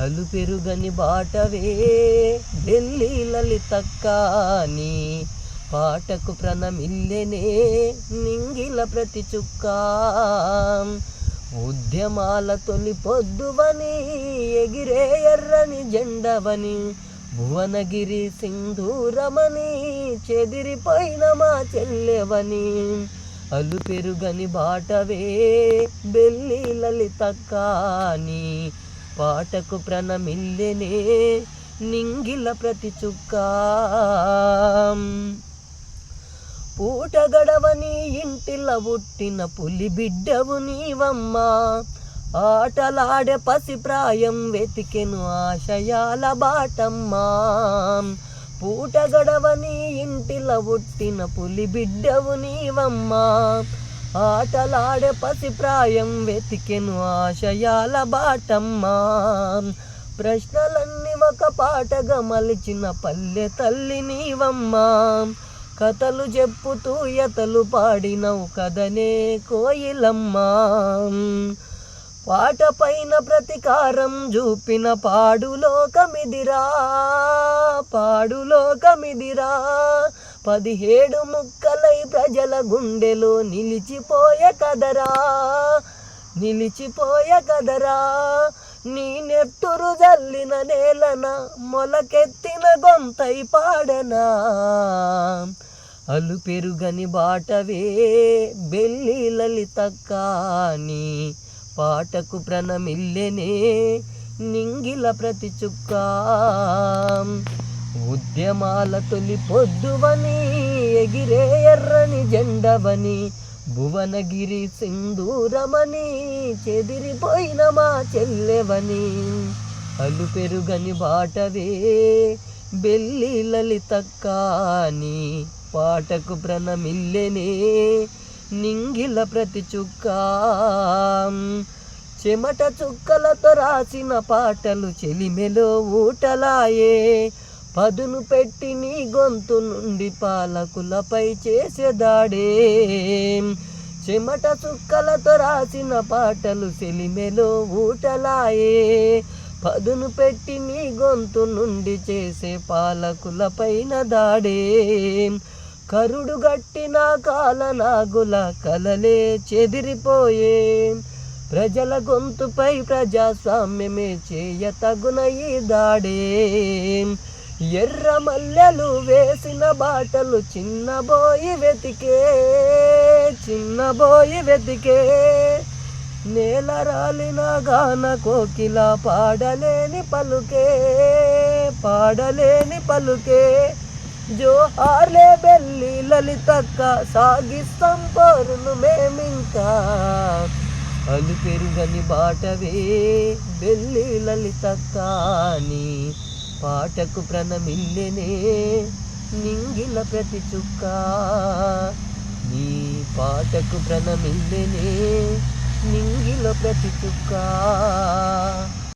అలు పెరుగని బాటవే ఢిల్లీ లలితక్కాని. పాటకు ప్రణమిల్లెనే నింగిల ప్రతి చుక్క. ఉద్యమాల తొలి పొద్దువని ఎగిరే ఎర్రని జెండవని. భువనగిరి సింధూరమని చెదిరిపోయిన మా చెల్లెవని. అలు పెరుగని బాటవే బెల్లి లలితక్కాని. పాటకు ప్రణమిల్లెనే నింగిల ప్రతి చుక్క. పూట గడవని ఇంటిల పుట్టిన పులి బిడ్డవు నీవమ్మా. ఆటలాడే పసి ప్రాయం వెతికెను ఆశయాల బాటమ్మా. పూట గడవని ఇంటిల పుట్టిన పులి బిడ్డవు నీవమ్మా. ఆటలాడే పసిప్రాయం వెతికెను ఆశయాల బాటమ్మా. ప్రశ్నలన్నీ ఒక పాటగా మలిచిన పల్లె తల్లి నీవమ్మా. కథలు చెప్పుతూ ఎతలు పాడినవు కదనే కోయిలమ్మా. పాట పైన ప్రతీకారం చూపిన పాడులోకమిదిరా పాడులోకమిదిరా పదిహేడు ముక్కల ప్రజల గుండెలో నిలిచిపోయే కదరా నిలిచిపోయే కదరా. నీ నెత్తురు జల్లిన నేలన మొలకెత్తిన గొంతై పాడనా. అలు పెరుగని బాటవే బెల్లి లలితక్కాని పాటకు ప్రణమిల్లెనే నింగిల ప్రతి చుక్క. ఉద్యమాల తొలి పొద్దువని ఎగిరే ఎర్రని జెండవని భువనగిరి సింధూరమని చెదిరిపోయిన మా చెల్లెవని. అలు పెరుగని బాటవే బెల్లి లలితక్కాని పాటకు ప్రణమిల్లెనే నింగిల ప్రతి చుక్క. చెమట చుక్కలతో రాసిన పాటలు చెలిమెలో ఊటలాయే పదును పెట్టి నీ గొంతు నుండి పాలకులపై చేసే దాడే. చెమట చుక్కలతో రాసిన పాటలు సెలిమెలో ఊటలాయే. పదును పెట్టి నీ గొంతు నుండి చేసే పాలకులపైన దాడే. కరుడు గట్టిన కాలనాగుల కలలే చెదిరిపోయే. ప్రజల గొంతుపై ప్రజాస్వామ్యమే చేయ తగున ఈ దాడే. ఎర్ర మల్లెలు వేసిన బాటలు చిన్నబోయి వెతికే చిన్నబోయి వెతికే. నేల రాలిన గాన కోకిల పాడలేని పలుకే పాడలేని పలుకే. జోహార్లే బెల్లి లలితక్క సాగిస్తాం పోరును మేమింకా. అలు పెరుగని బాటవే బెల్లి లలితక్కాని పాటకు ప్రణమిల్లెనే నింగిల ప్రతి చుక్క. నీ పాటకు ప్రణమిల్లెనే నింగిల ప్రతి చుక్క.